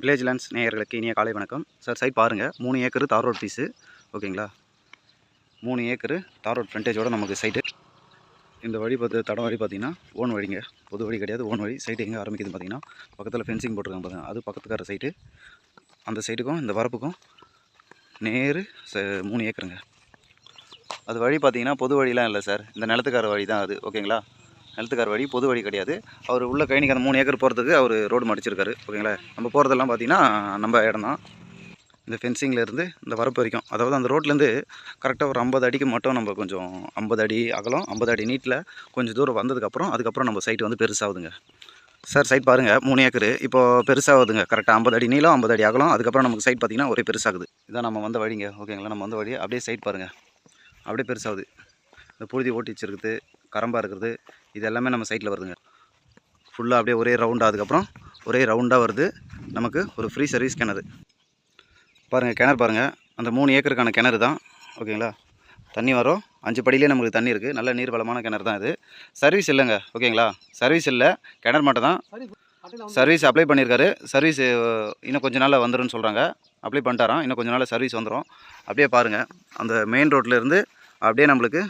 Village lands நேயர்களுக்கு இனிய காலை வணக்கம். சார் சைட் பாருங்கள் மூணு ஏக்கரு தார் ரோட் பீஸு ஓகேங்களா? மூணு ஏக்கரு தார் ரோட் ஃப்ரண்டேஜோடு நமக்கு சைட்டு இந்த வழி பார்த்து தடம் வழி பார்த்தீங்கன்னா ஓன் வழிங்க. பொது வழி கிடையாது ஓன் வழி. சைட்டு எங்கே ஆரம்பிக்குதுன்னு பார்த்தீங்கன்னா பக்கத்தில் ஃபென்சிங் போட்டிருக்காங்க பாருங்க. அது பக்கத்துக்கார சைட்டு அந்த சைட்டுக்கும் இந்த வரப்புக்கும் நேரு ச மூணு ஏக்கருங்க. அது வழி பார்த்தீங்கன்னா பொது வழிலாம் இல்லை சார். இந்த நிலத்துக்கார வழி தான் அது. ஓகேங்களா? நிலத்துக்கார் வழி பொது வழி கிடையாது. அவர் உள்ள கைனிக்கு அந்த மூணு ஏக்கர் போகிறதுக்கு அவர் ரோடு மடிச்சிருக்காரு ஓகேங்களா? நம்ம போகிறதெல்லாம் பார்த்தீங்கன்னா நம்ம இடம் தான். இந்த ஃபென்சிங்கில் இருந்து இந்த வரப்பு வரைக்கும். அதாவது அந்த ரோட்லேருந்து கரெக்டாக ஒரு ஐம்பது அடிக்கு மட்டும் நம்ம கொஞ்சம் ஐம்பது அடி அகலம் ஐம்பது அடி நீட்டில் கொஞ்சம் தூரம் வந்ததுக்கப்புறம் அதுக்கப்புறம் நம்ம சைட் வந்து பெருசாகுதுங்க. சார் சைட் பாருங்கள் மூணு ஏக்கர். இப்போ பெருசாகுதுங்க. கரெக்டாக ஐம்பது அடி நீளம் ஐம்பது அடி அகலம். அதுக்கப்புறம் நமக்கு சைட் பார்த்தீங்கன்னா ஒரே பெருசாகுது. இதான் நம்ம வந்த வழிங்க. ஓகேங்களா? நம்ம வந்த வழி. அப்படியே சைட் பாருங்கள் அப்படியே பெருசாகுது. இந்த புழுதி ஓட்டி வச்சுருக்குது கரம்பாக இருக்கிறது இது எல்லாமே நம்ம சைட்டில் வருதுங்க. ஃபுல்லாக அப்படியே ஒரே ரவுண்டாக அதுக்கப்புறம் ஒரே ரவுண்டாக வருது. நமக்கு ஒரு ஃப்ரீ சர்வீஸ் கிணறு. பாருங்கள் கிணறு பாருங்கள் அந்த மூணு ஏக்கருக்கான கிணறு தான். ஓகேங்களா? தண்ணி வரும். அஞ்சு படியிலே நம்மளுக்கு தண்ணி இருக்குது நல்ல நீர் வளமான கிணறு தான் இது. சர்வீஸ் இல்லைங்க. ஓகேங்களா? சர்வீஸ் இல்லை. கிணறு மட்டும் தான். சர்வீஸ் அப்ளை பண்ணியிருக்காரு. சர்வீஸ் இன்னும் கொஞ்ச நாளில் வந்துடும் சொல்கிறாங்க அப்ளை பண்ணிட்டாராம். இன்னும் கொஞ்ச நாளில் சர்வீஸ் வந்துடும் அப்படியே பாருங்கள் அந்த மெயின் ரோட்லேருந்து அப்படியே நம்மளுக்கு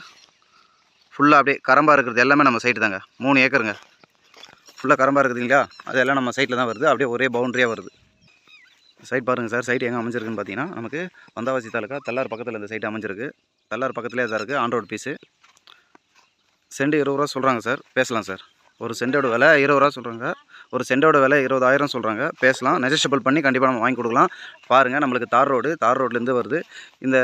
ஃபுல்லாக அப்படியே கரம்பாக இருக்கிறது எல்லாமே நம்ம சைட்டு தாங்க. மூணு ஏக்கருங்க. ஃபுல்லாக கரம்பாக இருக்குதுங்களா அதெல்லாம் நம்ம சைட்டில் தான் வருது. அப்படியே ஒரே பவுண்ட்ரியாக வருது. சைட் பாருங்கள் சார் சைட் எங்கே அமைஞ்சிருக்குன்னு பார்த்தீங்கன்னா நமக்கு வந்தாவாசி தாலுக்கா தல்லார் பக்கத்தில் இந்த சைட் அமைஞ்சிருக்கு. தல்லார் பக்கத்துலேயே தான் இருக்குது ஆன் ரோட் பீஸு செண்டு இருபது ரூபா சொல்கிறாங்க சார் பேசலாம் சார் ஒரு செண்டோட விலை இருபது ரூபா சொல்கிறாங்க ஒரு செண்டோட விலை இருபதாயிரம் சொல்கிறாங்க பேசலாம். நெஜஸ்டபிள் பண்ணி கண்டிப்பாக நம்ம வாங்கி கொடுக்கலாம். பாருங்கள் நம்மளுக்கு தார் ரோடு தார் ரோட்லேருந்து வருது. இந்த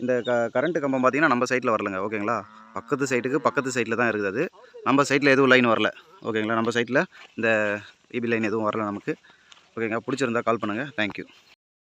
இந்த க கரண்ட்டு கம்பம் பார்த்தீங்கன்னா நம்ம சைட்டில் வரலங்க. ஓகேங்களா? பக்கத்து சைட்டுக்கு பக்கத்து சைட்டில் தான் இருக்குது அது. நம்ம சைட்டில் எதுவும் லைன் வரல. ஓகேங்களா? நம்ம சைட்டில் இந்த இபி லைன் எதுவும் வரல நமக்கு. ஓகேங்க? பிடிச்சிருந்தா கால் பண்ணுங்கள் தேங்க்யூ